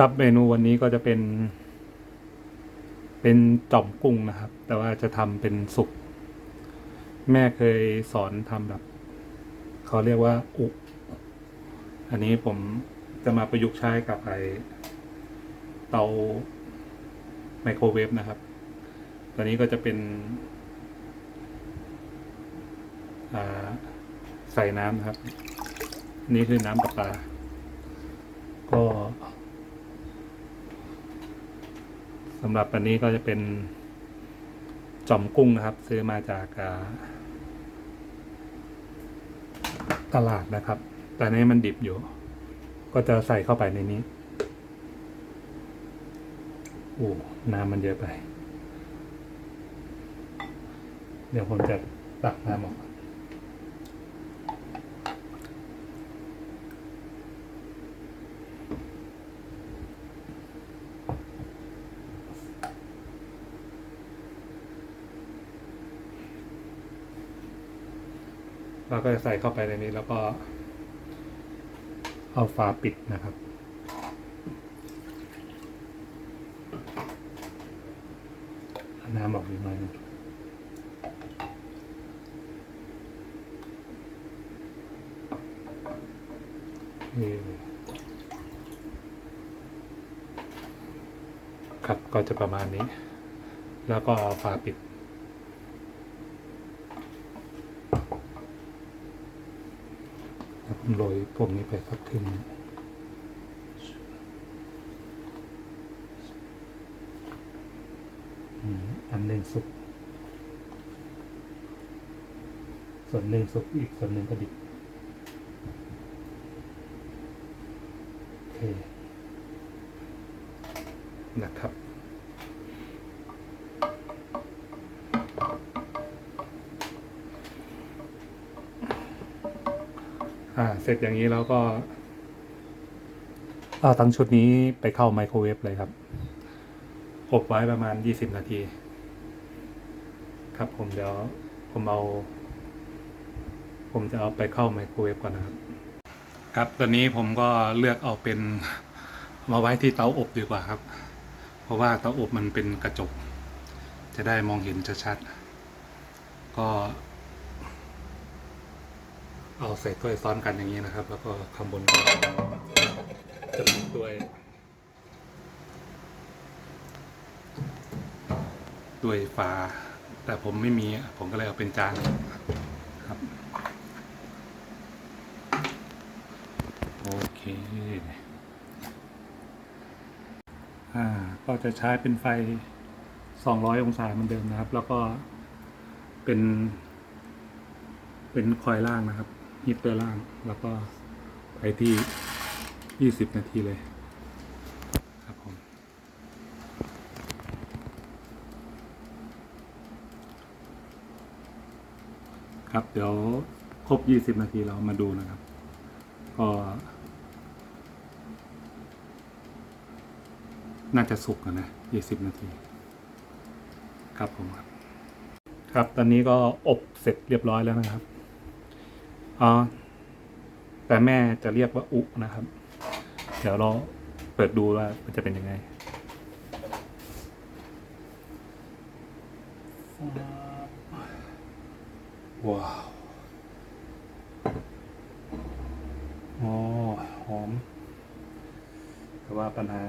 ครับเมนูวันนี้ก็จะเป็น เป็นจ่อมกุ้งนะครับ แต่ว่าจะทำเป็นสุก แม่เคยสอนทำแบบเขาเรียกว่า อุ อันนี้ผมจะมาประยุกต์ใช้กับไอเตาไมโครเวฟนะครับ ตัวนี้ก็จะเป็นอ่าใส่น้ำครับ นี่คือน้ำประปาก็สำหรับอันนี้ก็จะเป็นจอมกุ้งนะครับ ซื้อมาจากตลาดนะครับ แต่นนี้มันดิบอยู่ ก็จะใส่เข้าไปในนี้โอ้น้ำมันเยอะไป เดี๋ยวผมจะตักน้ำออก ก็จะใส่เข้าไปในนี้แล้วก็เอาฝาปิดนะครับ น้ำออกอีกหน่อยหนึงนี่ครับก็จะประมาณนี้ แล้วก็ฝาปิด แล้วผม โรยพวกนี้ไปสักครึ่งหนึ่งอันหนึ่งสุก ส่วนหนึ่งสุกอีกส่วนหนึ่งก็ดิบโอเคนะครับ เสร็จอย่างนี้แล้วก็เอาทั้งชุดนี้ไปเข้าไมโครเวฟเลยครับ อบไว้ประมาณยี่สิบนาที ครับผมเดี๋ยวผมเอา ผมจะเอาไปเข้าไมโครเวฟก่อนนะครับ ครับตอนนี้ผมก็เลือกเอาเป็นมาไว้ที่เตาอบดีกว่าครับ เพราะว่าเตาอบมันเป็นกระจก จะได้มองเห็นชัดๆก็ เอาใส่ถ้วยซ้อนกันอย่างนี้นะครับ แล้วก็ข้างบนก็จะมีด้วยด้วยฝาแต่ผมไม่มีผมก็เลยเอาเป็นจานครับโอเคอ่าก็จะใช้เป็นไฟ 200 องศาเหมือนเดิมนะครับ แล้วก็เป็น เป็นคอยล่างนะครับ ฮีเตอร์ล่าง แล้วก็ไปที่ 20 นาทีเลยครับผมครับเดี๋ยวครบ 20 นาทีเรามาดูนะครับ ก็น่าจะสุกนะ 20 นาที ครับผมครับ ครับ ตอนนี้ก็อบเสร็จเรียบร้อยแล้วนะครับ อ๋อแต่แม่จะเรียกว่าอุนะครับ เดี๋ยวเราเปิดดูว่ามันจะเป็นยังไงว้าวอ๋อหอม แต่ว่าปัญหา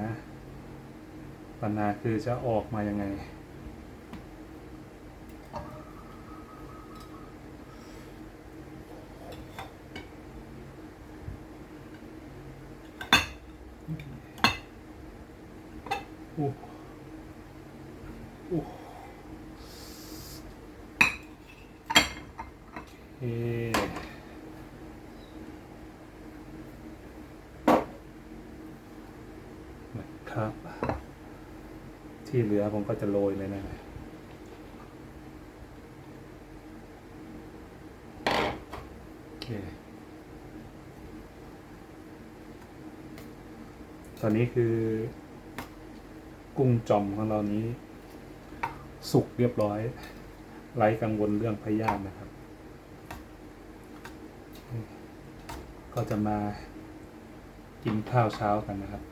ปัญหาคือจะออกมายังไง อ้โอ้โอนะครับ ที่เหลือผมก็จะโรยเลยนะคตอนนี้คือ กุ้งจอมของเรานี้ สุกเรียบร้อย ไร้กังวลเรื่องพยาธินะครับ ก็จะมากินข้าวเช้ากันนะครับ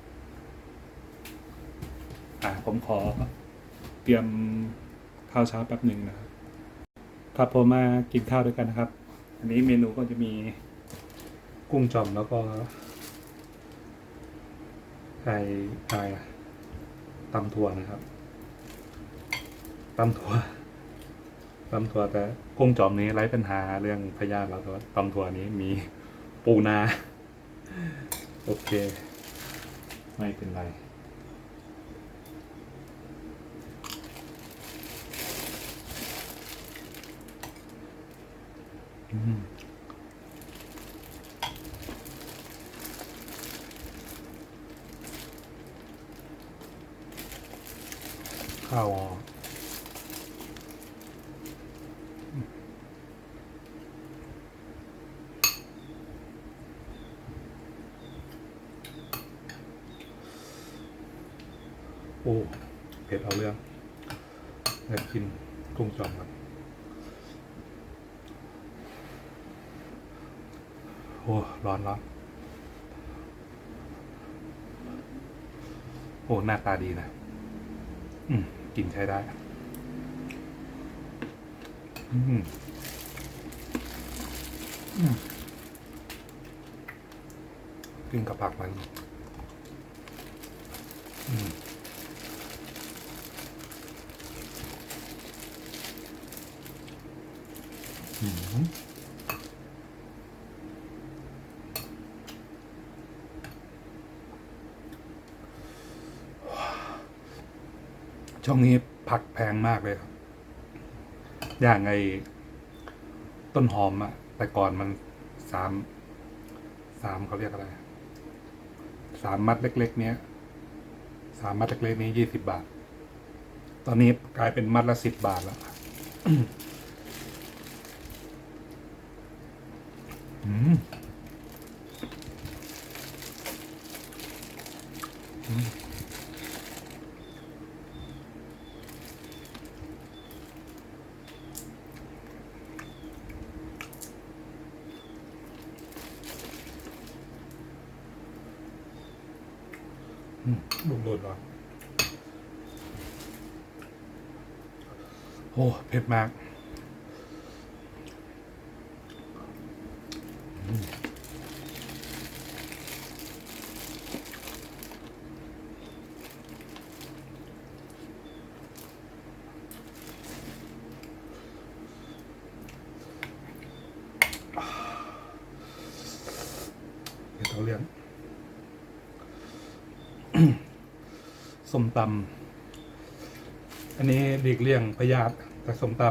อ่าผมขอเตรียมข้าวเช้าแป๊บหนึ่งนะครับครับผมมากินข้าวด้วยกันนะครับ อันนี้เมนูก็จะมีกุ้งจอมแล้วก็ไก่ไรอะ ตำถั่วนะครับตำถั่วตำถั่วแต่กุ้งจอมนี้ไร้ปัญหาเรื่องพยาธิแล้วแต่ว่าตำถั่วนี้มีปูนา โอเค ไม่เป็นไรอืม ข้าโอ้ เผ็ดเอาเรื่องอยากกินกุ้งจอมครับโอ้ ร้อนร้อนโอ้ หน้าตาดีนะ อืม กินใช้ได้อืมอืมกินกับผักมัน อืมอืม ช่วงนี้ผักแพงมากเลยครับ อย่างไงต้นหอมอะแต่ก่อนมันสามสามเขาเรียกอะไรสามมัดเล็ก ๆ เนี้ยสามมัดเล็กๆนี้ยี่สิบบาท ตอนนี้กลายเป็นมัดละสิบบาทแล้วอืม อืมลูกโดดว่ะโอ้เผ็ดมากอืมเดี๋ยวเขาเรียก ส้ม ตำอันนี้หลีกเลี่ยงพยาธิแต่ส้มต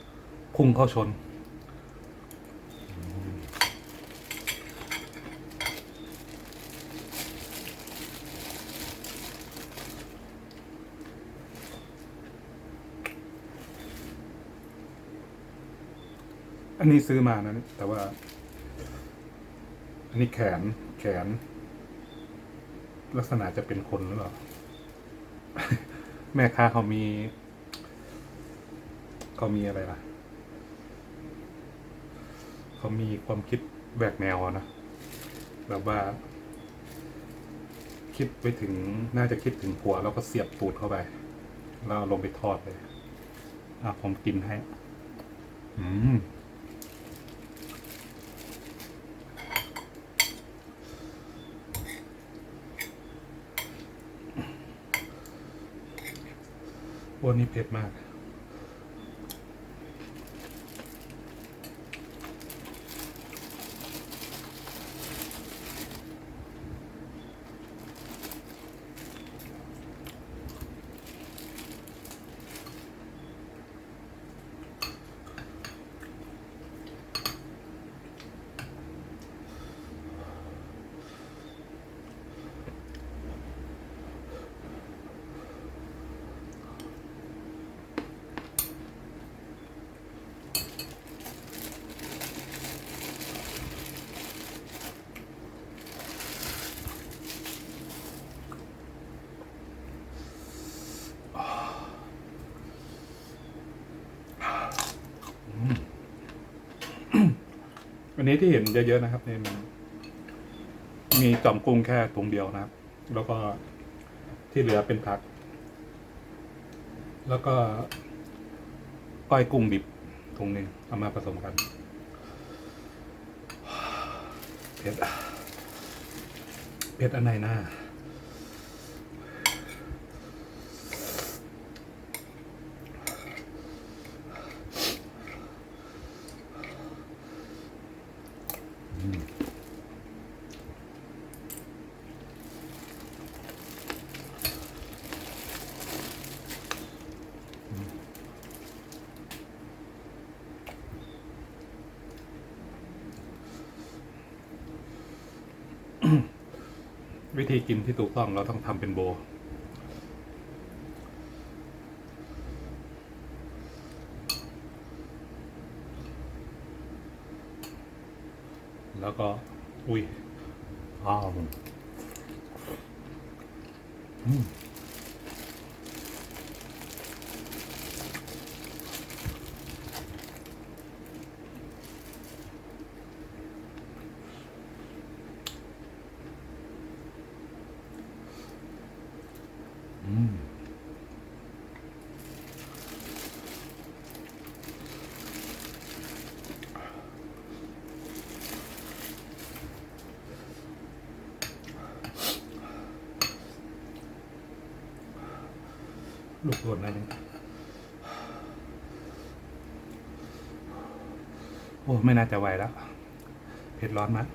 ำพุ่งเข้าชน อันนี้ซื้อมานะแต่ว่า อันนี้แขนแขน ลักษณะจะเป็นคนหรือเปล่า แม่ค้าเขามี เขามีอะไรล่ะ เขามีความคิดแบกแนวนะแบบว่า คิดไปถึงน่าจะคิดถึงผัวแล้วก็เสียบปูดเข้าไป แล้วลงไปทอดเลย อะผมกินให้ อืม วันนี้เผ็ดมาก นี้ที่เห็นเยอะๆนะครับเนี่ยมันมีจอมกุ้งแค่ถุงเดียวนะครับ แล้วก็ที่เหลือเป็นผัก แล้วก็ก้อยกุ้งดิบถุงนึ่งเอามาผสมกันเผ็ดอะเผ็ดอันไหนหน้า กินที่ถูกต้องเราต้องทำเป็นโบ แล้วก็ อุ้ยอ้าวอืม ลูกโดนอะไรเนี่ยโอ้ ไม่น่าจะไหวแล้ว เผ็ดร้อนมาก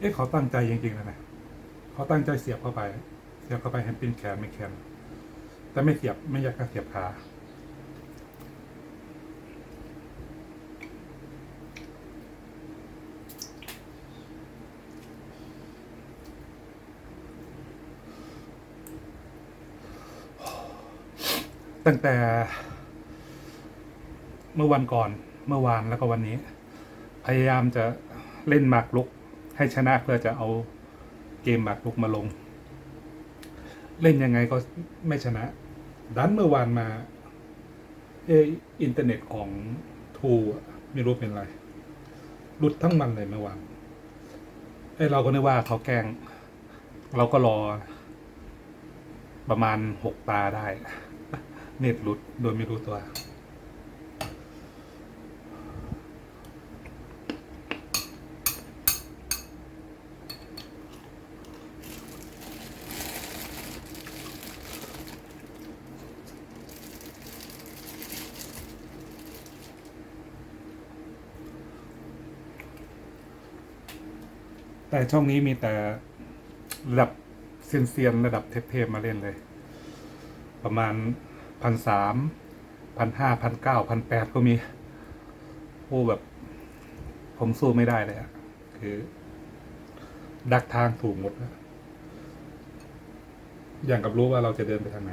เอ๊ะเขาตั้งใจจริงๆนะนะเขาตั้งใจเสียบเข้าไป เสียบเข้าไปให้เป็นแขนไม่แขน แต่ไม่เสียบไม่อยากจะเสียบขาตั้งแต่ เมื่อวันก่อนเมื่อวานแล้วก็วันนี้ พยายามจะเล่นหมากรุก ให้ชนะเพื่อจะเอาเกมหมากรุกมาลง เล่นยังไงก็ไม่ชนะ ดันเมื่อวานมา เอออินเทอร์เน็ตของทูอะไม่รู้เป็นไรหลุดทั้งมันเลยเมื่อวานไอ้เราก็นึกว่าเขาแกล้ง เราก็รอ ประมาณหกตาได้ เน็ตหลุดโดยไม่รู้ตัว แต่ช่องนี้มีแต่ระดับเซียนๆระดับเทพๆมาเล่นเลย ประมาณพันสามพันห้าพันเก้าพันแปดก็มีโอ้แบบ ผมสู้ไม่ได้เลยอะคือ ดักทางถูกหมดนะอย่างกับรู้ว่าเราจะเดินไปทางไหน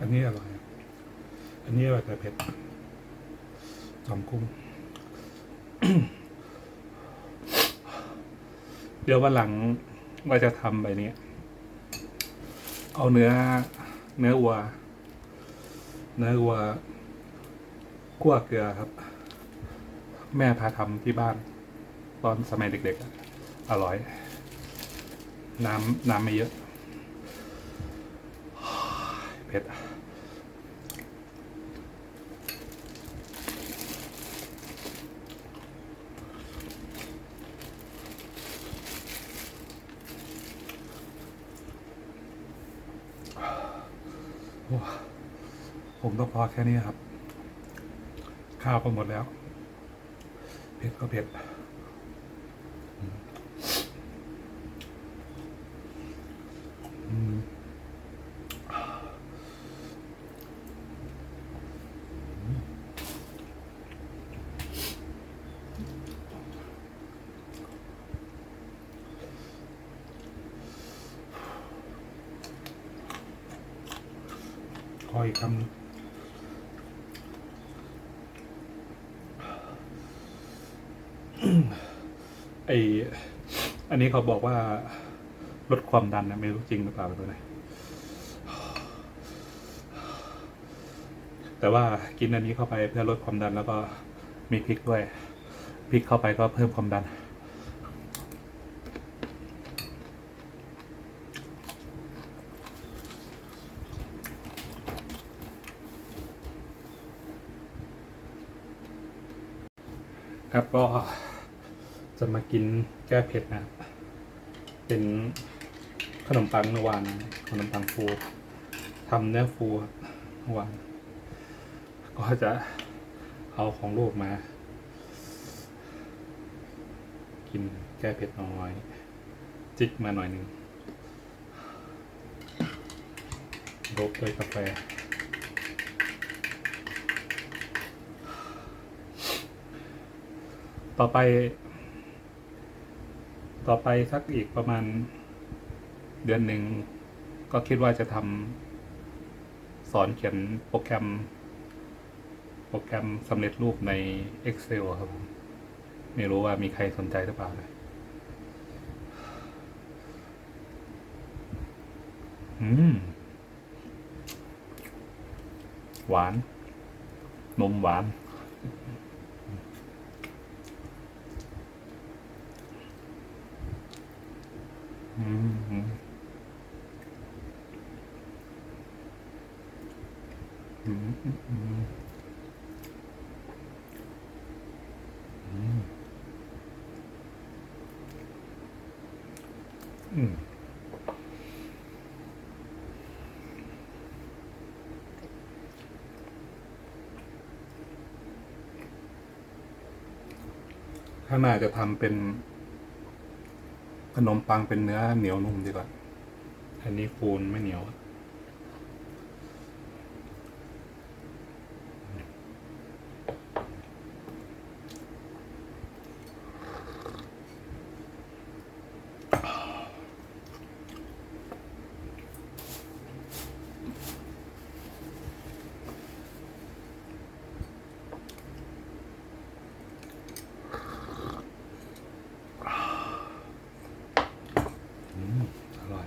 อั นนี้อร่อย อันนี้อร่อยแต่เผ็ดจอมกุ้ง เดี๋ยววันหลังว่าจะทำไปนี้เอาเนื้อ เนื้อวัว เนื้อวัวคั่วเกลือครับ แม่พาทำที่บ้าน ตอนสมัยเด็กๆ อร่อย น้ำน้ำไม่เยอะเผ็ด ผมต้องพอแค่นี้ครับ ข้าวก็หมดแล้ว เผ็ดก็เผ็ด ออีกคำนึงไออันนี้เขาบอกว่า ลดความดันนะไม่รู้จริงหรือเปล่าตัวไหนแต่ว่ากินอันนี้เข้าไปเพื่อลดความดันแล้วก็มีพริกด้วยพริกเข้าไปก็เพิ่มความดัน ครับก็จะมากินแก้เผ็ดนะครับเป็นขนมปังเมื่อวานขนมปังฟูทำเนื้อฟูครับเมื่อวานก็จะเอาของลูกมา กินแก้เผ็ดน้อย จิกมาหน่อยหนึ่งรบด้วยกาแฟ ต่อไป ต่อไปสักอีกประมาณเดือนหนึ่ง ก็คิดว่าจะทำสอนเขียนโปรแกรม โปรแกรมสำเร็จรูปใน Excel ครับผมไม่รู้ว่ามีใครสนใจหรือเปล่าเลยอืม หวาน นมหวาน อืมอืมอืมอืมอืมอืมอืมข้านาจะทำเป็น ขนมปังเป็นเนื้อเหนียวนุ่มดีกว่า อันนี้ฟูนไม่เหนียวอืม อร่อย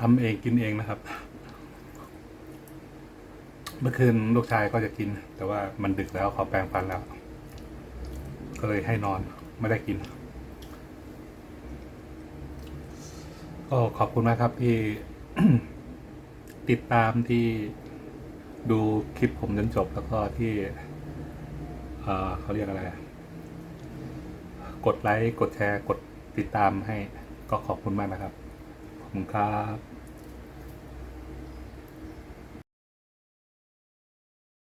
ทำเองกินเองนะครับ เมื่อคืนลูกชายก็จะกิน แต่ว่ามันดึกแล้วเขาแปรงฟันแล้ว ก็เลยให้นอนไม่ได้กิน ก็ขอบคุณมากครับที่ติดตามที่ดูคลิปผมจนจบแล้วก็ที่เเขาเรียกอะไร กดไลค์ กดแชร์ กดติดตามให้ก็ขอบคุณมากนะครับ ขอบคุณครับ